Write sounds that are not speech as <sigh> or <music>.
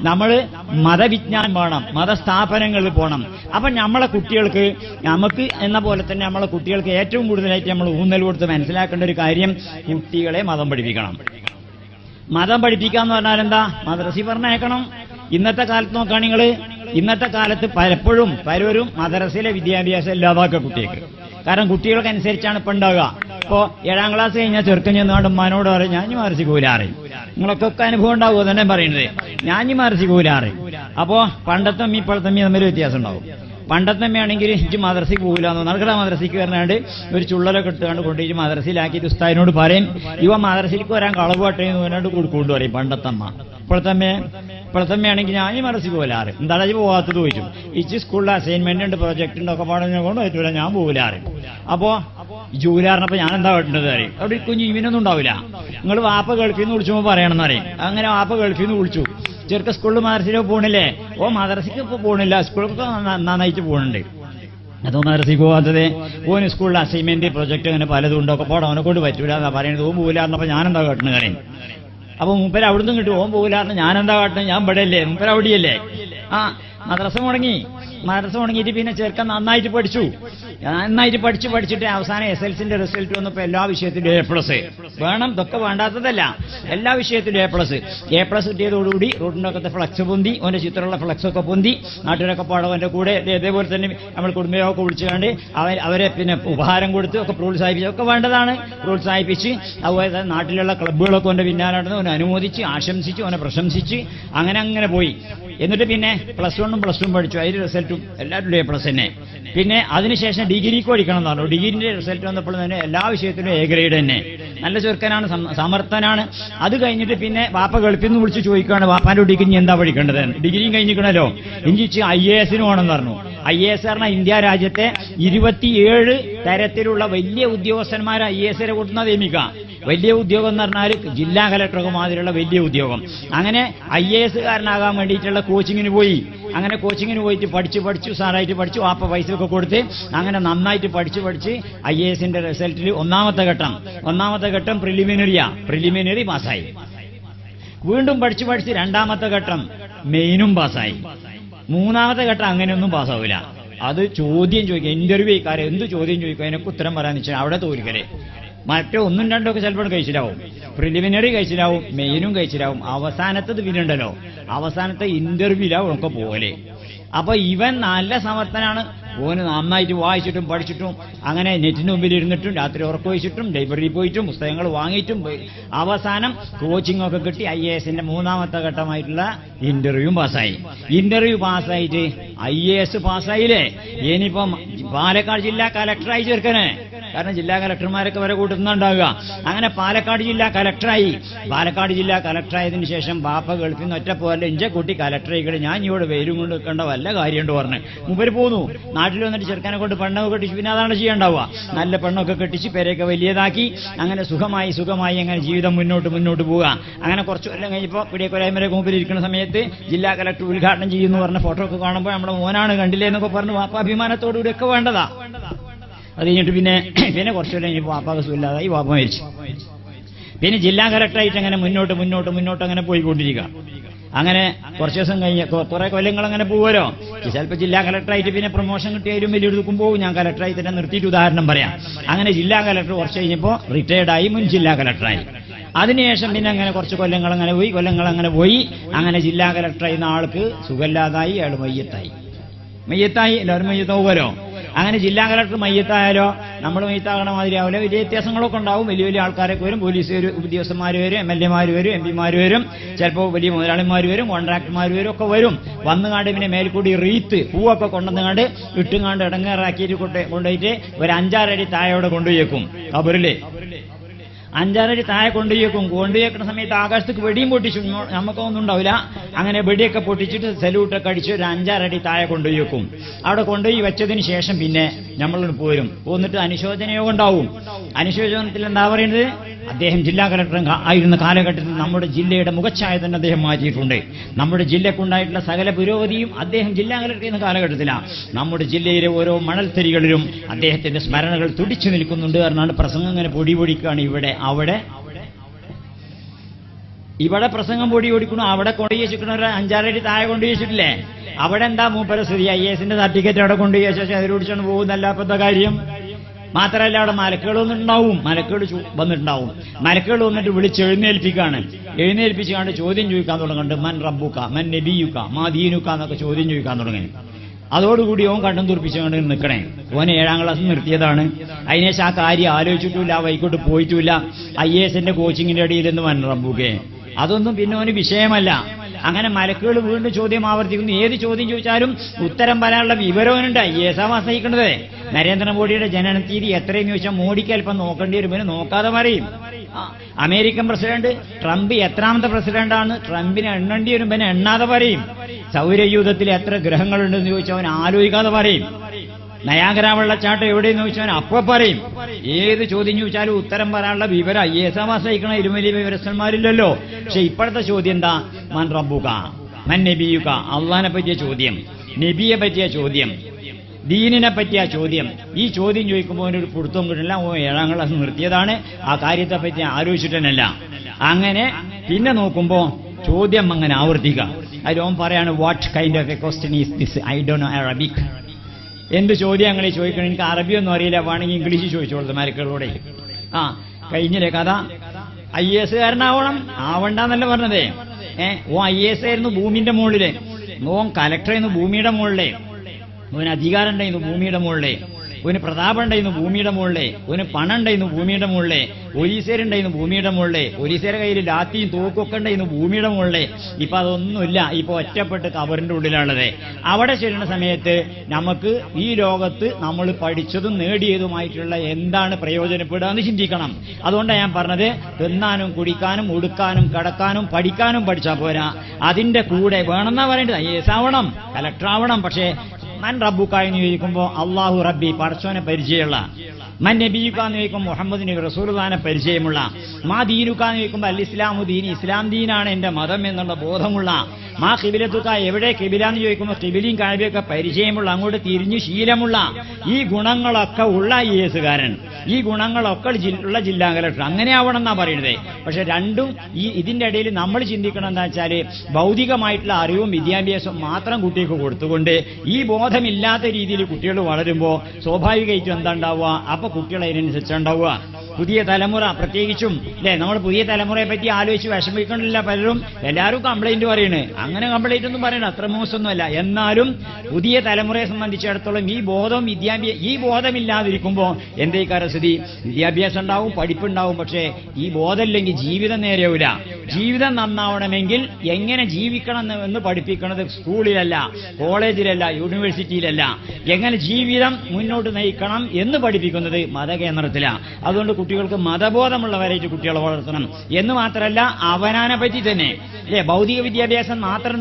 നമ്മൾ മതവിജ്ഞാനം വേണം. മതസ്ഥാപനങ്ങളിൽ പോകണം. അപ്പൊ നമ്മളെ കുട്ടികൾക്ക് നമുക്ക് എന്ന പോലെ തന്നെ നമ്മളെ കുട്ടികൾക്ക് ഏറ്റവും കൂടുതലായിട്ട് നമ്മൾ ഊന്നൽ കൊടുത്ത് മനസ്സിലാക്കേണ്ട ഒരു കാര്യം കുട്ടികളെ മതം പഠിപ്പിക്കണം. മതം പഠിപ്പിക്കാന്ന് പറഞ്ഞാൽ എന്താ? മദ്രസി പറഞ്ഞേക്കണം ഇന്നത്തെ കാലത്ത് നോക്കുകയാണെങ്കിൽ നിങ്ങൾ ഇന്നത്തെ കാലത്ത് പലപ്പോഴും പലരും മദ്രസയിലെ വിദ്യാഭ്യാസം ഇല്ലാതാക്കുക കുട്ടികൾക്ക്. കാരണം കുട്ടികൾക്ക് അനുസരിച്ചാണ് ഇപ്പൊ ഉണ്ടാവുക. ഇപ്പോ ഏഴാം ക്ലാസ് കഴിഞ്ഞാൽ ചെറുക്കൻ ചെന്നുകൊണ്ട് ഉമ്മാനോട് പറയും ഞാൻ മദ്രസി കൂലാറി നിങ്ങളൊക്കെ അനുഭവം ഉണ്ടാവുമോ? തന്നെ പറയുന്നത്. ഞാൻ മറിച്ച് കൂലാറ് അപ്പോ പണ്ടത്തെ അമ്മ ഇപ്പോഴത്തെ അമ്മ തമ്മിൽ വ്യത്യാസം ഉണ്ടാവും. പണ്ടത്തെ അമ്മയാണെങ്കിൽ ഇഞ്ച് മദ്രസയ്ക്ക് പോകില്ലാന്ന് നടക്കട മദ്രസയ്ക്ക് വരണാണ്ട് ഒരു ചുള്ളലൊക്കെ ഇട്ടുകൊണ്ട് കൊണ്ടുപോയി മദ്രസയിലാക്കിയിട്ട് ഉസ്താദിനോട് പറയും. ഇവ മദ്രസയിലേക്ക് വരാൻ കളവ് പട്ടേ എന്ന് പറഞ്ഞാണ്ട് കൊടുക്കൊണ്ട് പറയും പണ്ടത്തമ്മ. അമ്മ ഇപ്പോഴത്തെ അമ്മ ഇപ്പോഴത്തെ അമ്മയാണെങ്കിൽ ഞാൻ ഈ മദ്രസയ്ക്ക് പോലാറ് എന്താ ഈ പോകാത്തത് ചോദിച്ചു. ഇച്ച് സ്കൂളിൽ അസൈൻമെന്റ് ഉണ്ട് പ്രൊജക്ട് ഉണ്ട് ഒക്കെ പാടുന്ന കൊണ്ട് പറ്റൂല ഞാൻ പോലാറ് ജൂലാറിനപ്പോ ഞാൻ എന്താ വേണ്ടത് അറിയും? അവിടെ കുഞ്ഞു ഇവനൊന്നും ഉണ്ടാവില്ല. നിങ്ങൾ വാപ്പ ഗൾഫിൽ നിന്ന് വിളിച്ചുമ്പോൾ പറയണമെന്ന് അറിയും അങ്ങനെ വാപ്പ ഗൾഫിൽ നിന്ന് വിളിച്ചു. ചെറുക്ക സ്കൂളിൽ മദർസിലോ പോണില്ലേ? ഓ മദ്രസയ്ക്ക് ഇപ്പൊ പോണില്ല. സ്കൂളൊക്കെ നന്നായിട്ട് പോണുണ്ട്. അതോ മദ്രസയ്ക്ക് പോകാത്തത് ഓന് സ്കൂളിൽ അസൈൻമെന്റ് പ്രൊജക്ട് അങ്ങനെ പലതും ഉണ്ടോ. പോടാ അവനെ കൊണ്ട് പറ്റൂല എന്നാ പറയുന്നത്. ഓൻ പോകില്ലാന്നപ്പോ ഞാൻ എന്താ കാട്ടുന്നത് കാര്യം അപ്പൊ മൂപ്പര് അവിടുന്ന് കിട്ടും ഓൻ പോകില്ലാന്ന് ഞാൻ എന്താ കാട്ടണം ഞാൻ ഇവിടെ അല്ലേ അവിടെയല്ലേ. ആ മദ്രസ മുടങ്ങി. മദ്രസ മുടങ്ങിയിട്ട് പിന്നെ ചെറുക്കൻ നന്നായിട്ട് പഠിച്ചു. നന്നായിട്ട് പഠിച്ച് പഠിച്ചിട്ട് അവസാനം എസ് എൽ സിന്റെ റിസൾട്ട് വന്നപ്പോ എല്ലാ വിഷയത്തിലും എ പ്ലസ് വേണം ഇതൊക്കെ വേണ്ടാത്തതല്ല. എല്ലാ വിഷയത്തിലും എ പ്ലസ് എ പ്ലസ് കിട്ടിയതോടുകൂടി റോഡിന്റെ ഒക്കെ ഫ്ലക്സ് പൊന്തി ഓന്റെ ചിത്രമുള്ള ഫ്ലക്സ് ഒക്കെ പൊന്തി നാട്ടിലൊക്കെ പാടവന്റെ കൂടെ ഇതേപോലെ തന്നെ നമ്മൾ കുടുംബയോഗമൊക്കെ വിളിച്ചുകൊണ്ട് അവർ അവരെ പിന്നെ ഉപഹാരം കൊടുത്ത് ഒക്കെ പ്രോത്സാഹിപ്പിച്ചു ഒക്കെ വേണ്ടതാണ്. പ്രോത്സാഹിപ്പിച്ച് അതുപോലെ തന്നെ നാട്ടിലുള്ള ക്ലബ്ബുകളൊക്കെ ഓന്റെ പിന്നാലെ നടന്ന് അവനെ അനുമോദിച്ച് ആശംസിച്ച് അവനെ പ്രശംസിച്ച് അങ്ങനെ അങ്ങനെ പോയി. എന്നിട്ട് പിന്നെ പ്ലസ് വണ്ണും പ്ലസ് ടു പഠിച്ചു. അതിന്റെ റിസൾട്ടും എല്ലാവരുടെയും പ്ലസ് തന്നെ. പിന്നെ അതിനുശേഷം ഡിഗ്രിക്ക് പഠിക്കണം എന്ന് പറഞ്ഞു. ഡിഗ്രിന്റെ റിസൾട്ട് വന്നപ്പോൾ തന്നെ എല്ലാ വിഷയത്തിലും എ ഗ്രേഡ് തന്നെ. നല്ല ചെറുക്കനാണ് സമർത്ഥനാണ്. അത് കഴിഞ്ഞിട്ട് പിന്നെ വാപ്പ ഗൾഫിൽ നിന്ന് വിളിച്ച് ചോദിക്കുകയാണ് വാപ്പാന്റെ ഡിഗ്രി എന്താ പഠിക്കേണ്ടത്? ഡിഗ്രിയും കഴിഞ്ഞിരിക്കണല്ലോ. എനിക്ക് ഐ എ എസിന് വേണമെന്ന് പറഞ്ഞു. ഐ എ എസ് പറഞ്ഞാൽ ഇന്ത്യ രാജ്യത്തെ ഇരുപത്തിയേഴ് തരത്തിലുള്ള വലിയ ഉദ്യോഗസ്ഥന്മാരെ ഐ എ എസിനെ കൂട്ടുന്ന നിയമിക്കാം. വലിയ ഉദ്യോഗം എന്ന് പറഞ്ഞാൽ ജില്ലാ കലക്ടർക്ക് മാതിരിയുള്ള വലിയ ഉദ്യോഗം. അങ്ങനെ ഐ എ എസ് കാരനാകാൻ വേണ്ടിയിട്ടുള്ള കോച്ചിങ്ങിന് പോയി. അങ്ങനെ കോച്ചിങ്ങിന് പോയിട്ട് പഠിച്ച് പഠിച്ചു സാറായിട്ട് പഠിച്ചു വാപ്പ പൈസ ഒക്കെ കൊടുത്ത് അങ്ങനെ നന്നായിട്ട് പഠിച്ച് പഠിച്ച് ഐ എ എസിന്റെ റിസൾട്ടിൽ ഒന്നാമത്തെ ഘട്ടം. ഒന്നാമത്തെ ഘട്ടം പ്രിലിമിനറിയാ. പ്രിലിമിനറി പാസ്സായി. വീണ്ടും പഠിച്ചു പഠിച്ച് രണ്ടാമത്തെ ഘട്ടം മെയിനും പാസ്സായി. മൂന്നാമത്തെ ഘട്ടം അങ്ങനെയൊന്നും പാസ്സാവില്ല അത് ചോദ്യം ചോദിക്കുക ഇന്റർവ്യൂക്കാരെ എന്ത് ചോദ്യം ചോദിക്കുക അതിനൊക്കെ ഉത്തരം പറയാന്ന് വെച്ചാൽ അവിടെ തോൽക്കലേ. മറ്റേ ഒന്നും രണ്ടും ഒക്കെ ചിലപ്പോൾ കഴിച്ചിലാവും. പ്രിലിമിനറി കഴിച്ചിലാവും മെയിനും കഴിച്ചിലാവും. അവസാനത്തത് പിന്നുണ്ടല്ലോ അവസാനത്തെ ഇന്റർവ്യൂലാവും ഒക്കെ പോലെ അപ്പൊ ഇവൻ നല്ല സമർത്ഥനാണ്. ഓന് നന്നായിട്ട് വായിച്ചിട്ടും പഠിച്ചിട്ടും അങ്ങനെ നെറ്റിന് മുമ്പിൽ ഇരുന്നിട്ടും രാത്രി ഉറക്കൊഴിച്ചിട്ടും ലൈബ്രറിയിൽ പോയിട്ടും പുസ്തകങ്ങൾ വാങ്ങിയിട്ടും അവസാനം കോച്ചിങ് ഒക്കെ കിട്ടി ഐ എ എസിന്റെ മൂന്നാമത്തെ ഘട്ടമായിട്ടുള്ള ഇന്റർവ്യൂ പാസ്സായി. ഇന്റർവ്യൂ പാസ്സായിട്ട് ഐ എ എസ് പാസ്സായില്ലേ? ഇനിയിപ്പം പാലക്കാട് ജില്ലാ കലക്ടറായി ചേർക്കണേ. കാരണം ജില്ലാ കലക്ടർമാരൊക്കെ വരെ കൂട്ടുന്നുണ്ടാവുക. അങ്ങനെ പാലക്കാട് ജില്ലാ കലക്ടറായി. പാലക്കാട് ജില്ലാ കലക്ടറായതിനു ശേഷം ബാപ്പ ഗൾഫിൽ നിന്ന് ഒറ്റ പോലെ ഇഞ്ച കൂട്ടി കലക്ടറായിക്കടെ ഞാൻ ഇവിടെ വെയിലും കൊണ്ട് നിൽക്കേണ്ട വല്ല കാര്യമുണ്ട് പറഞ്ഞു. മുമ്പര് പോന്നു. നാട്ടിൽ വന്നിട്ട് ചെറുക്കനെ കൊണ്ട് പെണ്ണൊക്കെ കെട്ടിച്ച് പിന്നെ അതാണ് ചെയ്യേണ്ടാവുക. നല്ല പെണ്ണൊക്കെ കെട്ടിച്ച് പേരെയൊക്കെ വലിയതാക്കി. അങ്ങനെ സുഖമായി സുഖമായി അങ്ങനെ ജീവിതം മുന്നോട്ട് മുന്നോട്ട് പോവുക. അങ്ങനെ കുറച്ച് കൊല്ലം കഴിഞ്ഞപ്പോൾ പിടിയക്കൊരായ്മരെ മുമ്പിൽ ഇരിക്കുന്ന സമയത്ത് ജില്ലാ കലക്ടർ ഉദ്ഘാടനം ചെയ്യുന്നു പറഞ്ഞ ഫോട്ടോ ഒക്കെ കാണുമ്പോൾ നമ്മുടെ മോനാണ് കണ്ടില്ലേ എന്നൊക്കെ പറഞ്ഞു വാപ്പ അഭിമാനത്തോടുകൂടി ഒക്കെ വേണ്ടതാ. അത് കഴിഞ്ഞിട്ട് പിന്നെ <clears throat> പിന്നെ കുറച്ചു കൊല്ലം കഴിഞ്ഞപ്പോൾ വാപ്പാക്ക് സുഖമില്ലാതായി വാപ്പ മരിച്ചു. പിന്നെ ജില്ലാ കലക്ടറായിട്ട് അങ്ങനെ മുന്നോട്ട് മുന്നോട്ട് മുന്നോട്ട് അങ്ങനെ പോയിക്കൊണ്ടിരിക്കുക. അങ്ങനെ കുറച്ച് ദിവസം കഴിഞ്ഞ കുറെ കൊല്ലങ്ങൾ അങ്ങനെ പോവുമല്ലോ. ചിലപ്പോൾ ജില്ലാ കലക്ടറായിട്ട് പിന്നെ പ്രൊമോഷൻ കിട്ടിയാലും വലിയ ദുഃഖം പോകും. ഞാൻ കലക്ടറായി തന്നെ നിർത്തിയിട്ട് ഉദാഹരണം പറയാം. അങ്ങനെ ജില്ലാ കലക്ടർ കുറച്ച് കഴിഞ്ഞപ്പോൾ റിട്ടയർഡായി മുൻ ജില്ലാ കലക്ടറായി. അതിനുശേഷം പിന്നെ അങ്ങനെ കുറച്ച് കൊല്ലങ്ങൾ അങ്ങനെ പോയി കൊല്ലങ്ങൾ അങ്ങനെ പോയി. അങ്ങനെ ജില്ലാ കലക്ടറായിരുന്ന ആൾക്ക് സുഖമില്ലാതായി അയാൾ മയ്യത്തായി. മയ്യത്തായി എല്ലാവരും മയ്യത്താവുമല്ലോ അങ്ങനെ ജില്ലാ കലക്ടർ മയ്യത്തായാലോ നമ്മൾ മയ്യത്താകണ മാതിരി ആവില്ല വലിയ വ്യത്യാസങ്ങളൊക്കെ ഉണ്ടാവും. വലിയ വലിയ ആൾക്കാരൊക്കെ വരും. പോലീസ് ഉദ്യോഗസ്ഥന്മാർ വരും എം എൽ എമാർ വരും എം പിമാർ വരും. ചിലപ്പോൾ വലിയ മുതലാളിമാർ വരും കോൺട്രാക്ടർമാർ വരും ഒക്കെ വരും. വന്നുകാണ്ട് പിന്നെ മേൽക്കൂടി റീത്ത് പൂവൊക്കെ കൊണ്ടുവന്നുകാണ്ട് ഇട്ടുങ്ങാണ്ട് ഇടങ്ങേറാക്കിയിട്ട് കൊണ്ട് കൊണ്ടുപോയിട്ട് ഒരു അഞ്ചാറടി താഴെ കൊണ്ടുപോയേക്കും. കബറിൽ അഞ്ചാറടി താഴെ കൊണ്ടുപോയേക്കും. കൊണ്ടുപോയേക്കുന്ന സമയത്ത് ആകാശത്തേക്ക് വെടിയും പൊട്ടിച്ചു. നമുക്കൊന്നും ഉണ്ടാവില്ല. അങ്ങനെ വെടിയൊക്കെ പൊട്ടിച്ചിട്ട് സല്യൂട്ടൊക്കെ അടിച്ച് ഒരു അഞ്ചാറടി താഴെ കൊണ്ടുപോയേക്കും. അവിടെ കൊണ്ടുപോയി വെച്ചതിന് ശേഷം പിന്നെ നമ്മൾ പോരും. പോന്നിട്ട് അനുശോചനയോഗം ഉണ്ടാവും. അനുശോചനത്തിൽ എന്താ പറയുന്നത്? അദ്ദേഹം ജില്ലാ കലക്ടർ ആയിരുന്ന കാലഘട്ടത്തിൽ നമ്മുടെ ജില്ലയുടെ മുഖച്ഛായ തന്നെ അദ്ദേഹം മാറ്റിയിട്ടുണ്ട്. നമ്മുടെ ജില്ലക്കുണ്ടായിട്ടുള്ള സകല പുരോഗതിയും അദ്ദേഹം ജില്ലാ കലക്ടർ എന്ന കാലഘട്ടത്തിലാണ്. നമ്മുടെ ജില്ലയിലെ ഓരോ മണൽത്തരികളിലും അദ്ദേഹത്തിന്റെ സ്മരണകൾ തുടിച്ചു നിൽക്കുന്നുണ്ട് എന്നാണ് പ്രസംഗം ഇങ്ങനെ പൊടി പൊടിക്കുകയാണ് ഇവിടെ. അവിടെ? ഇവിടെ പ്രസംഗം പൊടി പൊടിക്കണു അവിടെ കൊണ്ടുപോയി വെച്ചിരിക്കണ ഒരു അഞ്ചാറടി താഴെ കൊണ്ടുപോയി വെച്ചിട്ടില്ലേ? അവിടെ എന്താ മൂപ്പര സ്ഥിതി? ഐ എസിന്റെ സർട്ടിഫിക്കറ്റ് അവിടെ കൊണ്ടുപോയി വെച്ചാൽ അതിലൂടിച്ചാണ് പോകുന്നല്ല അപ്പത്തെ കാര്യം? മാത്രമല്ല അവിടെ മലക്കുകൾ വന്നിട്ടുണ്ടാവും മലക്കുകൾ വന്നിട്ടുണ്ടാവും. മലക്കുകൾ വന്നിട്ട് വിളിച്ച് എഴുന്നേൽപ്പിക്കാണ് എഴുന്നേൽപ്പിച്ചുകൊണ്ട് ചോദ്യം ചോദിക്കാൻ തുടങ്ങുന്നുണ്ട്. മൻ റബ്ബുക്ക മൻ നബിയുക്ക മാ ദീനുക്ക എന്നൊക്കെ ചോദ്യം ചോദിക്കാൻ തുടങ്ങി. അതോടുകൂടി ഓൻ കണ്ടും തുറപ്പിച്ചുകൊണ്ട് നിൽക്കണേ. ഓൻ ഏഴാം ക്ലാസ് നിർത്തിയതാണ്. അതിനേശം ആ കാര്യം ആലോചിച്ചിട്ടില്ല വൈകോട്ട് പോയിട്ടില്ല. ഐ എ എസിന്റെ കോച്ചിങ്ങിന്റെ ഇടയിൽ നിന്ന് മൻ റബ്ബുക്കെ അതൊന്നും പിന്നെ ഓന് വിഷയമല്ല. അങ്ങനെ മലക്കുകൾ വീണ്ടും ചോദ്യം ആവർത്തിക്കുന്നു. ഏത് ചോദ്യം ചോദിച്ചാലും ഉത്തരം പറയാനുള്ള വിവരവനുണ്ട് ഐ എസ് ആ വസഹിക്കുന്നത് നരേന്ദ്രമോദിയുടെ ജനന തീയതി എത്രയെന്ന് ചോദിച്ചാൽ മോഡിക്ക് അല്പം നോക്കേണ്ടി വരും. പിന്നെ നോക്കാതെ പറയും അമേരിക്കൻ പ്രസിഡന്റ് ട്രംപ് എത്രാമത്തെ പ്രസിഡന്റാണ്? ട്രംപിനെ എണ്ണേണ്ടി വരും. പിന്നെ എണ്ണാതെ പറയും സൗരയൂഥത്തിൽ എത്ര ഗ്രഹങ്ങളുണ്ടെന്ന് ചോദിച്ചാൽ അവൻ ആലോചിക്കാതെ പറയും നയാഗര വെള്ളച്ചാട്ടം എവിടെയെന്ന് ചോദിച്ചാൽ അപ്പൊ പറയും. ഏത് ചോദ്യം ചോദിച്ചാലും ഉത്തരം പറയാനുള്ള വിവരം ഐ എസ് ആശ്രയിക്കണ ഇരുമലി വിവരസ്ഥന്മാരില്ലല്ലോ. പക്ഷെ ഇപ്പോഴത്തെ ചോദ്യം എന്താ? മൻ റബ്ബുക. മൻ നബിയുക. അള്ളഹാനെ പറ്റിയ ചോദ്യം. നബിയെ പറ്റിയ ചോദ്യം. ദീനിനെ പറ്റിയ ചോദ്യം. ഈ ചോദ്യം ചോദിക്കുമ്പോൾ ഒരു പുടുത്തം കിട്ടില്ല ഓ ഏഴാം ക്ലാസ് നിർത്തിയതാണ്. ആ കാര്യത്തെ പറ്റി ആലോചിച്ചിട്ടല്ല അങ്ങനെ പിന്നെ നോക്കുമ്പോ ചോദ്യം അങ്ങനെ ആവർത്തിക്കുക അതിലോം പറയാണ് what kind of a question is this I Dr know Arabic എന്ത് ചോദ്യം അങ്ങനെ ചോദിക്കണം? എനിക്ക് അറബിയൊന്നും അറിയില്ല. വേണമെങ്കിൽ ഇംഗ്ലീഷ് ചോദിച്ചോളൂ മരക്കളോടെ ആ കഴിഞ്ഞില്ലേ കഥ? ഐ എസ് കാരനാവണം ആവണ്ടെന്നല്ല പറഞ്ഞതേ. ഏ ഓ ഐ എസ് ആയിരുന്നു ഭൂമിന്റെ മുകളിലെ. ഓൻ കലക്ടറായിരുന്നു ഭൂമിയുടെ മുകളിലെ. ഓന് അധികാരം ഉണ്ടായിരുന്നു ഭൂമിയുടെ മുകളിലെ. ഒന് പ്രതാപം ഉണ്ടായിരുന്നു ഭൂമിയുടെ മുകളിലെ. ഓന് പണം ഉണ്ടായിരുന്നു ഭൂമിയുടെ മുകളിലെ. ഒലീസേരുണ്ടായിരുന്നു ഭൂമിയുടെ മുകളിലെ. ഒലീസേര കയ്യിൽ ലാത്തിയും തോക്കൊക്കെ ഉണ്ടായിരുന്നു ഭൂമിയുടെ മുകളിലെ. ഇപ്പൊ അതൊന്നുമില്ല. ഇപ്പൊ ഒറ്റപ്പെട്ട് കബറിന്റെ ഉള്ളിലുള്ളത് അവിടെ ചെല്ലുന്ന സമയത്ത് നമുക്ക് ഈ ലോകത്ത് നമ്മൾ പഠിച്ചതും നേടിയതുമായിട്ടുള്ള എന്താണ് പ്രയോജനപ്പെടുക എന്ന് ചിന്തിക്കണം. അതുകൊണ്ടാണ് ഞാൻ പറഞ്ഞത് തിന്നാനും കുടിക്കാനും ഉടുക്കാനും കടക്കാനും പഠിക്കാനും പഠിച്ചാൽ പോരാ. അതിന്റെ കൂടെ വേണമെന്നാ പറയേണ്ടത്. ഐ എസ് ആവണം കലക്ടർ ആവണം പക്ഷേ മൻ റബ്ബുക്കായി എന്ന് അള്ളാഹു റബ്ബി പടച്ചോനെ പരിചയമുള്ള മൻ ചോദിക്കും എന്ന് ചോദിക്കുമ്പോൾ മുഹമ്മദ് നബി പരിചയമുള്ള മാ ദീനുക്കാന്ന് ചോദിക്കുമ്പോൾ അൽ ഇസ്ലാമു ദീൻ ഇസ്ലാം ദീനാണ് എന്റെ മതം എന്നുള്ള ബോധമുള്ള മാ കിബിലത്തുക്ക എവിടെ കിബില എന്ന് ചോദിക്കുമ്പോൾ കിബിലിയും കാഴ്ചയൊക്കെ പരിചയമുള്ള അങ്ങോട്ട് തിരിഞ്ഞു ശീലമുള്ള ഈ ഗുണങ്ങളൊക്കെ ഉള്ള ഐ എസുകാരൻ ഈ ഗുണങ്ങളൊക്കെ ഉള്ള ജില്ലാ കലക്ടർ അങ്ങനെ ആവണം എന്നാ പറയുന്നത് പക്ഷെ രണ്ടും ഈ ഇതിന്റെ ഇടയിൽ നമ്മൾ ചിന്തിക്കണം എന്താ വെച്ചാൽ ഭൗതികമായിട്ടുള്ള അറിവും വിദ്യാഭ്യാസവും മാത്രം കുട്ടികൾക്ക് കൊടുത്തുകൊണ്ട് ഈ ബോധമില്ലാത്ത രീതിയിൽ കുട്ടികൾ വളരുമ്പോൾ സ്വാഭാവികമായിട്ടും എന്താ ഉണ്ടാവുക? അപ്പൊ കുട്ടികൾ അതിനനുസരിച്ച് ഉണ്ടാവുക. പുതിയ തലമുറ. പ്രത്യേകിച്ചും അല്ലെ നമ്മൾ പുതിയ തലമുറയെ പറ്റി ആലോചിച്ച് വിഷമിക്കണില്ല പലരും. എല്ലാവരും കംപ്ലൈന്റ് പറയണേ. അങ്ങനെ കംപ്ലൈന്റ് ഒന്നും പറയണ അത്ര മോശമൊന്നുമല്ല. എന്നാലും പുതിയ തലമുറയെ സംബന്ധിച്ചിടത്തോളം ഈ ബോധം വിദ്യാഭ്യാസ ഈ ബോധമില്ലാതിരിക്കുമ്പോൾ എന്തേ സ്ഥിതി വിദ്യാഭ്യാസം ഉണ്ടാവും പഠിപ്പുണ്ടാവും പക്ഷേ ഈ ബോധമില്ലെങ്കിൽ ജീവിതം നേരെയാവില്ല ജീവിതം നന്നാവണമെങ്കിൽ എങ്ങനെ ജീവിക്കണം എന്ന് പഠിപ്പിക്കുന്നത് സ്കൂളിലല്ല കോളേജിലല്ല യൂണിവേഴ്സിറ്റിയിലല്ല. എങ്ങനെ ജീവിതം മുന്നോട്ട് നയിക്കണം എന്ന് പഠിപ്പിക്കുന്നത് മതകേന്ദ്രത്തിലാണ് അതുകൊണ്ട് കുട്ടികൾക്ക് മതബോധമുള്ളവരായിട്ട് കുട്ടികളെ വളർത്തണം. എന്ന് മാത്രമല്ല അവനാനെ പറ്റി തന്നെ. അല്ലെ? ഭൗതിക വിദ്യാഭ്യാസം മാത്രം